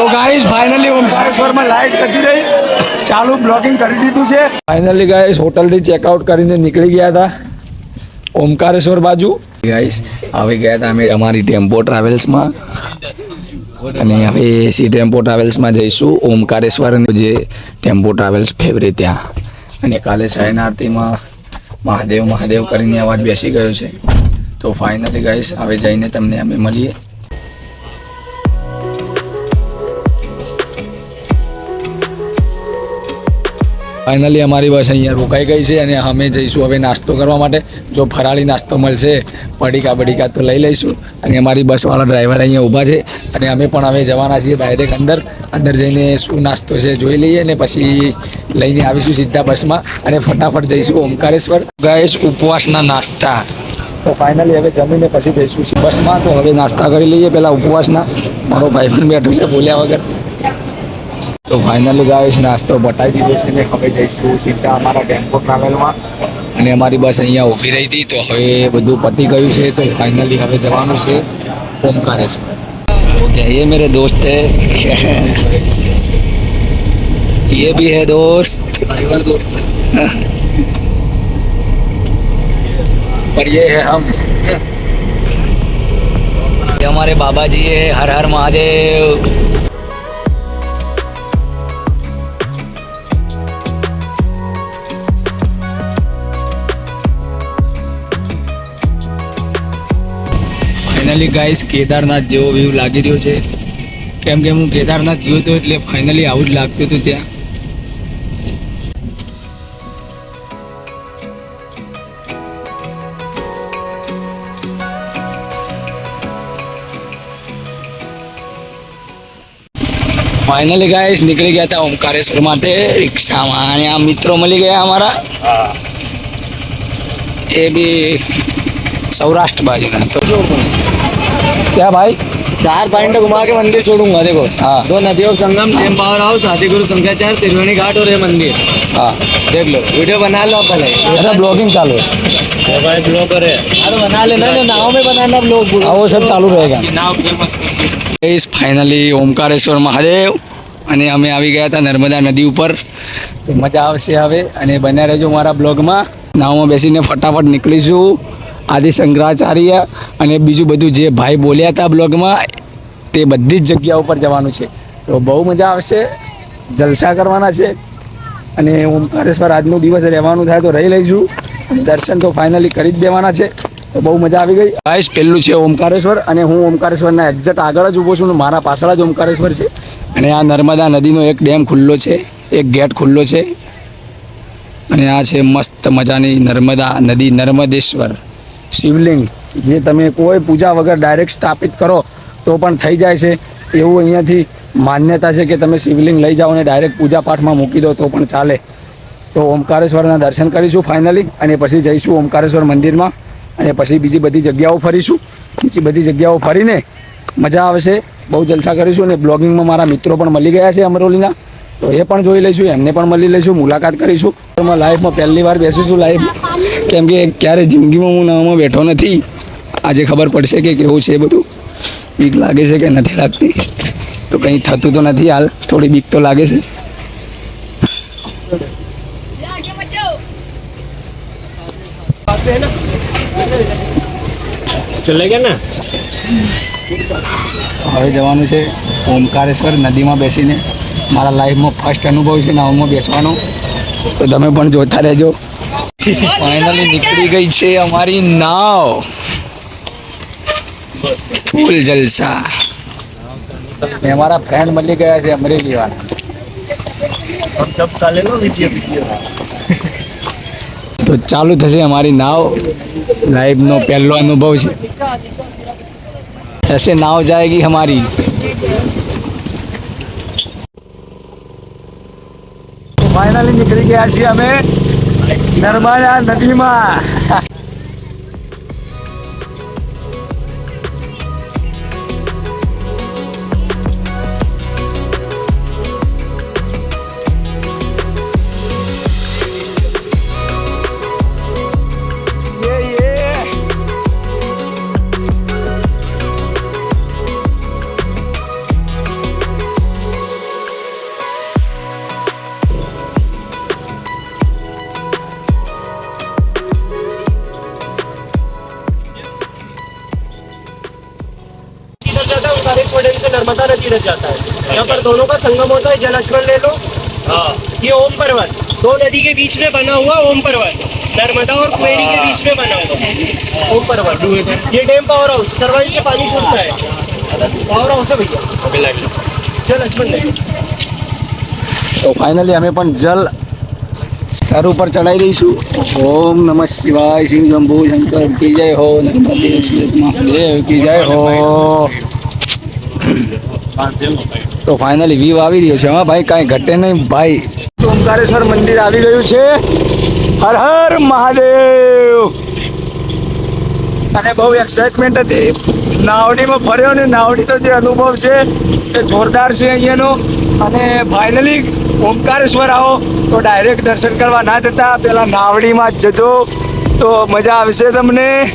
તો guys finally ઓમકારેશ્વરમાં light જતી રહી. ચાલુ બ્લોગિંગ કરી દીધું છે. ફાઇનલી ગાઈસ હોટલથી ચેકઆઉટ કરીને નીકળી ગયા હતા. ઓમકારેશ્વર બાજુ. ગાઈસ આવી ગયા હતા અમે અમારી ટેમ્પો ટ્રાવેલ્સમાં અને હવે એસી ટેમ્પો ટ્રાવેલ્સમાં જઈશું. ઓમકારેશ્વર જે ટેમ્પો ટ્રાવેલ્સ ફેવરેટ ત્યાં. અને કાલે સાયન આરતીમાં મહાદેવ મહાદેવ કરીને અવાજ બેસી ગયો છે. તો ફાઇનલી ગાઈસ હવે જઈને તમને અમે મળીએ. ફાઇનલી અમારી બસ અહીંયા રોકાઈ ગઈ છે અને અમે જઈશું હવે નાસ્તો કરવા માટે. જો ફરાળી નાસ્તો મળશે, પડીકા બડીકા તો લઈ લઈશું. અને અમારી બસવાળા ડ્રાઈવર અહીંયા ઊભા છે અને અમે પણ હવે જવાના છીએ ડાયરેક્ટ અંદર. અંદર જઈને શું નાસ્તો છે જોઈ લઈએ ને પછી લઈને આવીશું સીધા બસમાં અને ફટાફટ જઈશું ઓમકારેશ્વર. ગયેશ ઉપવાસના નાસ્તા. તો ફાઇનલી હવે જમીને પછી જઈશું બસમાં. તો હવે નાસ્તા કરી લઈએ પહેલાં ઉપવાસના. મારો ભાઈ પણ બેઠો છે બોલ્યા વગર. તો ફાઇનલી ગાઈસ નાસ્તો બતાવી દીધો છે ને હવે જઈશું સીધા અમારા ટેમ્પો ટ્રાવેલમાં અને અમારી બસ અહીંયા ઊભી રહી હતી તો હવે બધું પતી ગયું છે તો ફાઇનલી હવે જવાનું છે ઓમકારેશ્વર ओके ये मेरे दोस्त है ये भी है दोस्त दोस्त पर ये है हम ये हमारे बाबा जी है हर हर महादेव ફાઇનલી ગાઈસ કેદારનાથ જેવો વ્યૂ લાગી રહ્યો છે. કેમ કે હું કેદારનાથ ગયો હતો એટલે ફાઇનલી આવું જ લાગતું હતું ત્યાં. ફાઇનલી ગાઈસ નીકળી ગયા હતા ઓમકારેશ્વર માટે રિક્ષામાં. અને આ મિત્રો મળી ગયા અમારા. એ બી સૌરાષ્ટ્ર બાજુના. તો જો क्या भाई चार पॉइंट घुमा के मंदिर छोड़ूंगा देखो हाँ। दो नदियों का संगम टेम पावर हाउस आदि गुरु संख्या चार त्रिवेणी घाट और ये मंदिर हाँ देख लो वीडियो बना लो अपन अरे ब्लॉगिंग चालू है भाई ब्लॉगर है अरे बना लेना ना नाव में बनाना ब्लॉग हाँ वो सब चालू रहेगा नाव फेमस इस फाइनली ઓમકારેશ્વર મહાદેવ અને અમે આવી ગયા હતા નર્મદા નદી ઉપર તો મજા આવશે હવે અને બન્યા રહેજો મારા બ્લોગમાં નાવમાં બેસીને ફટાફટ નીકળીશું આદિ શંકરાચાર્ય અને બીજું બધું જે ભાઈ બોલ્યા હતા બ્લોગમાં, તે બધી જ જગ્યા ઉપર જવાનું છે. તો બહુ મજા આવશે. જલસા કરવાના છે. અને ઓમકારેશ્વર આજનો દિવસ રહેવાનું થાય તો રહી લઈશું દર્શન તો ફાઇનલી કરી જ દેવાના છે. તો બહુ મજા આવી ગઈ. ગાઈસ પહેલું છે ઓમકારેશ્વર અને હું ઓમકારેશ્વરના એક્ઝેક્ટ આગળ જ ઊભો છું મારા પાછળ જ ઓમકારેશ્વર છે. અને આ નર્મદા નદીનો એક ડેમ ખુલ્લો છે. એક ગેટ ખુલ્લો છે. અને આ છે મસ્ત મજાની નર્મદા નદી નર્મદેશ્વર. શિવલિંગ, જે તમે કોઈ પૂજા વગર ડાયરેક્ટ સ્થાપિત કરો, તો પણ થઈ જાય છે. એવું અહીંયાથી માન્યતા છે કે તમે શિવલિંગ લઈ જાઓ અને ડાયરેક્ટ પૂજા પાઠમાં મૂકી દો તો પણ ચાલે. તો ઓમકારેશ્વરના દર્શન કરીશું ફાઇનલી અને પછી જઈશું ઓમકારેશ્વર મંદિરમાં અને પછી બીજી બધી જગ્યાઓ ફરીશું. બીજી બધી જગ્યાઓ ફરીને મજા આવશે. બહુ જલસા કરીશું અને બ્લોગિંગમાં મારા મિત્રો પણ મળી ગયા છે અમરોલીના. તો એ પણ જોઈ લઈશું એમને પણ મળી લઈશું મુલાકાત કરીશું. લાઈફમાં પહેલી વાર બેસીશું લાઈફ કેમ કે ક્યારે જિંદગીમાં હું નવામાં બેઠો નથી આજે ખબર પડશે કે કેવું છે બધું. બીક લાગે છે કે નથી લાગતી. તો કંઈ થતું તો નથી હાલ થોડી બીક તો લાગે છે. હવે જવાનું છે ઓમકારેશ્વર નદીમાં બેસીને. મારા લાઈફમાં ફર્સ્ટ અનુભવ છે નાવમાં બેસવાનો તો તમે પણ જોતા રહેજો ફાઇનલી નીકળી ગઈ છે અમારી નાવ ફૂલ જલસા ને અમારા ફ્રેન્ડ મળી ગયા છે અમરેલી વાળા हम सब साले लो वीडियो वीडियो તો ચાલુ થશે અમારી નાવ લાઈફનો પહેલો અનુભવ છે ऐसे नाव जाएगी हमारी ફાઇનલી નીકળી ગયા છીએ અમે નર્મદા નદીમાં. नर्मदा नदी रच जाता है यहाँ पर दोनों का संगम होता है जल लक्ष्मण ले लो ये ओम पर्वत दो नदी के बीच में बना हुआ ओम पर्वत नर्मदा और कुएरी के बीच में बना हुआ ओम पर्वत ये डैम पावर हाउस दरवाजे से पानी छूटता है पावर हाउस है भैया जल लक्ष्मण ले लो તો ફાઇનલી અમે પણ જલ સર ઉપર ચડાવી દઈશું ઓમ નમઃ શિવાય શિવ શંભુ શંકર કી જય હો નર્મદે શિવ મહાદેવ કી જય હો તો ફાઇનલી વ્યૂ આવી રહ્યો છે. હા, ભાઈ, કાંઈ ઘટે નહીં, ભાઈ. ઓમકારેશ્વર મંદિર આવી ગયું છે. હર હર મહાદેવ. અને બહુ એક્સાઇટમેન્ટ હતી. નાવડીમાં ફર્યો ને નાવડી તો જે અનુભવ છે, એ જોરદાર છે અહીંયાનો. અને ફાઇનલી ઓમકારેશ્વર આવો. તો ડાયરેક્ટ દર્શન કરવા ના જતા. પેલા નાવડીમાં જજો. તો મજા આવશે તમને.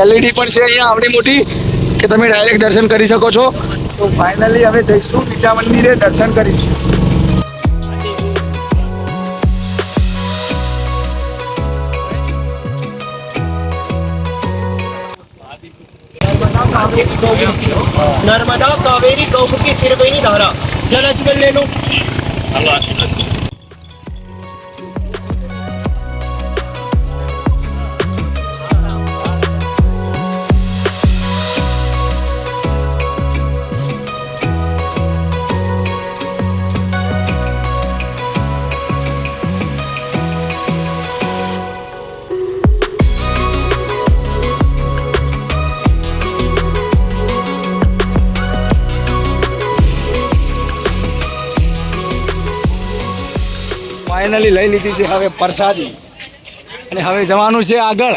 એલઈડી પણ છે અહીંયા આવડી મોટી કે તમે ડાયરેક્ટ દર્શન કરી શકો છો. તો ફાઇનલી હવે જઈશું બીજા મંદિરે દર્શન કરીશું. નર્મદા કાવેરી ગૌમુખી શિરવૈની ધારા. જલ અજગલ લે લો ફાઇનલી લઈ લીધી છે હવે પ્રસાદી. અને હવે જવાનું છે આગળ.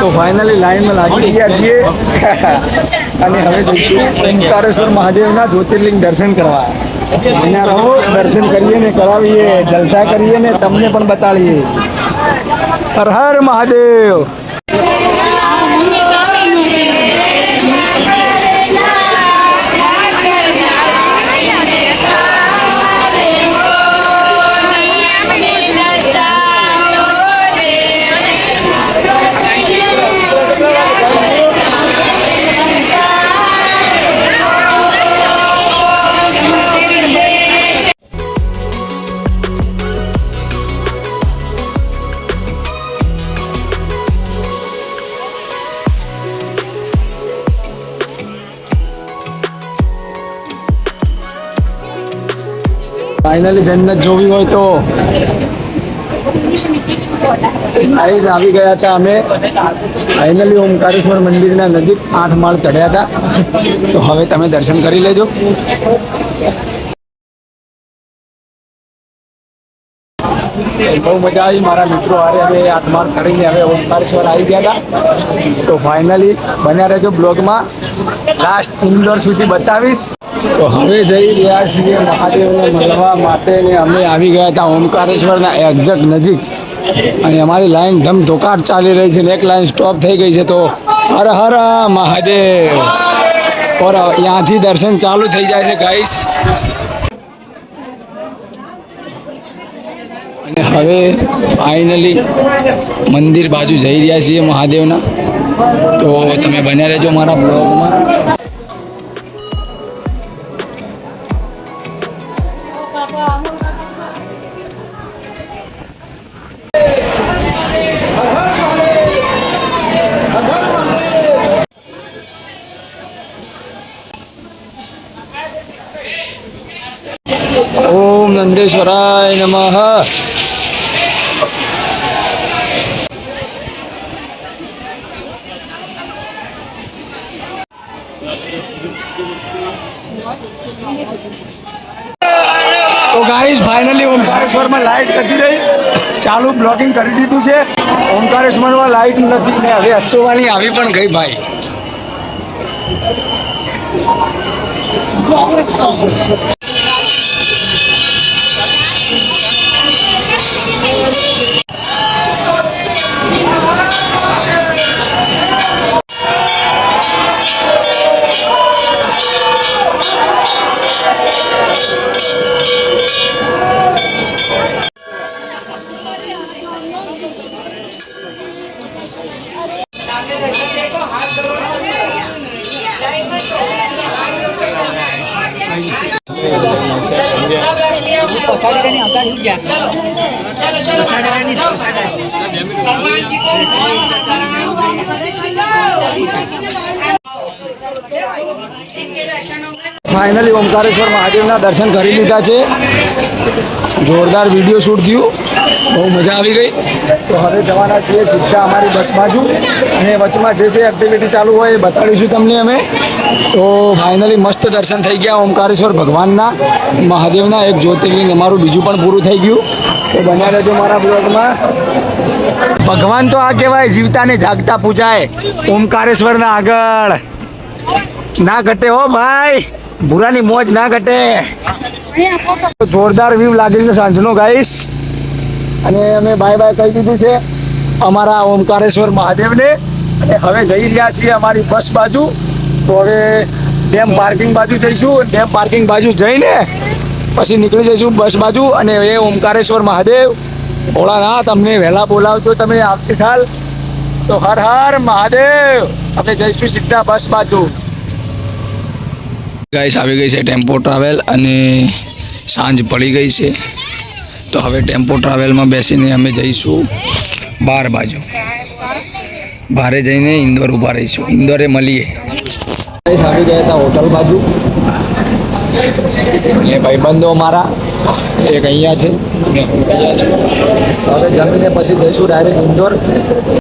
તો ફાઇનલી લાઈનમાં લાગી ગયા છીએ. અને હવે જઈશું ઓમકારેશ્વર મહાદેવના જ્યોતિર્લિંગ દર્શન કરવા. એના રહો, દર્શન કરીએ ને કરાવીએ, જલસા કરીએ ને તમને પણ બતાડીએ. હર હર મહાદેવ. ફાઇનલી જન્નત જોવી હોય તો અહીં આવી ગયા હતા અમે. ફાઇનલી ઓમકારેશ્વર મંદિરના નજીક આઠ માળ ચડ્યા હતા. તો હવે તમે દર્શન કરી લેજો. બહુ મજા આવી. મારા મિત્રો હારે હવે માળ ચડીને હવે ઓમકારેશ્વર આવી ગયા હતા. તો ફાઇનલી બન્યા રહેજો બ્લોગમાં. લાસ્ટ ઇન્ડોર સુધી બતાવીશ. તો હવે જઈ રહ્યા છીએ મહાદેવને મળવા માટે ને અમે આવી ગયા હતા ઓમકારેશ્વરના એક્ઝેક્ટ નજીક. અને અમારી લાઈન ધમ ધોકાટ ચાલી રહી છે ને એક લાઈન સ્ટોપ થઈ ગઈ છે તો હર હર મહાદેવ. ઓર ત્યાંથી દર્શન ચાલુ થઈ જાય છે ગાઈસ અને હવે ફાઇનલી મંદિર બાજુ જઈ રહ્યા છીએ મહાદેવના. તો તમે બન્યા રહેજો મારા બ્લોગમાં ઓમ નંદેશ્વરાય નમઃ. ગાઈઝ ફાઇનલી ઓમકારેશ્વરમાં લાઇટ જતી રહી. ચાલુ બ્લોકિંગ કરી દીધું છે. ઓમકારેશ્વરમાં લાઇટ નથી ને હવે અસોવાની આવી પણ ગઈ ભાઈ. ફાઇનલી ઓમકારેશ્વર મહાદેવના દર્શન કરી લીધા છે. જોરદાર વીડિયો શૂટ થયું. બહુ મજા આવી ગઈ. તો હવે જવાના છીએ સીધા અમારી બસ બાજુ. અને વચમાં જે જે એક્ટિવિટી ચાલુ હોય એ બતાડીશું તમને અમે. તો ફાઇનલી મસ્ત દર્શન થઈ ગયા ઓમકારેશ્વર ભગવાનના. મહાદેવના એક જ્યોતિર્લિંગ અમારું બીજું પણ પૂરું થઈ ગયું. તો બન્યા રહેજો મારા બ્લોગમાં. ભગવાન તો આ કહેવાય જીવતા ને જાગતા પૂજાય. ઓમકારેશ્વરના આગળ. ના ઘટે હો ભાઈ. ભૂરાની મોજ ના ઘટે. જોરદાર વ્યૂ લાગે છે સાંજનો ગાઈસ અને અમે બાય બાય કહી દીધું છે અમારા ઓમકારેશ્વર મહાદેવને. અને હવે જઈ રહ્યા છીએ અમારી બસ બાજુ. તો હવે ડેમ પાર્કિંગ બાજુ જઈશું. ડેમ પાર્કિંગ બાજુ જઈને પછી નીકળી જઈશું બસ બાજુ અને એ ઓમકારેશ્વર મહાદેવ. ભોળાનાથ તમને વહેલા બોલાવજો તમે આવતી સાલ. તો હર હર મહાદેવ. આપણે જઈશું સીધા બસ બાજુ. ગાઈસ આવી ગઈ છે ટેમ્પો ટ્રાવેલ અને સાંજ પડી ગઈ છે. તો હવે ટેમ્પો ટ્રાવેલમાં બેસીને અમે જઈશું બાર બાજુ. બારે જઈને ઇન્દોર ઊભા રહીશું. ઇન્દોરે મળીએ. આવી ગયા હતા હોટલ બાજુ. અને ભાઈબંધો મારા એક અહીંયા છું. હવે જમીને પછી જઈશું ડાયરેક્ટ ઇન્દોર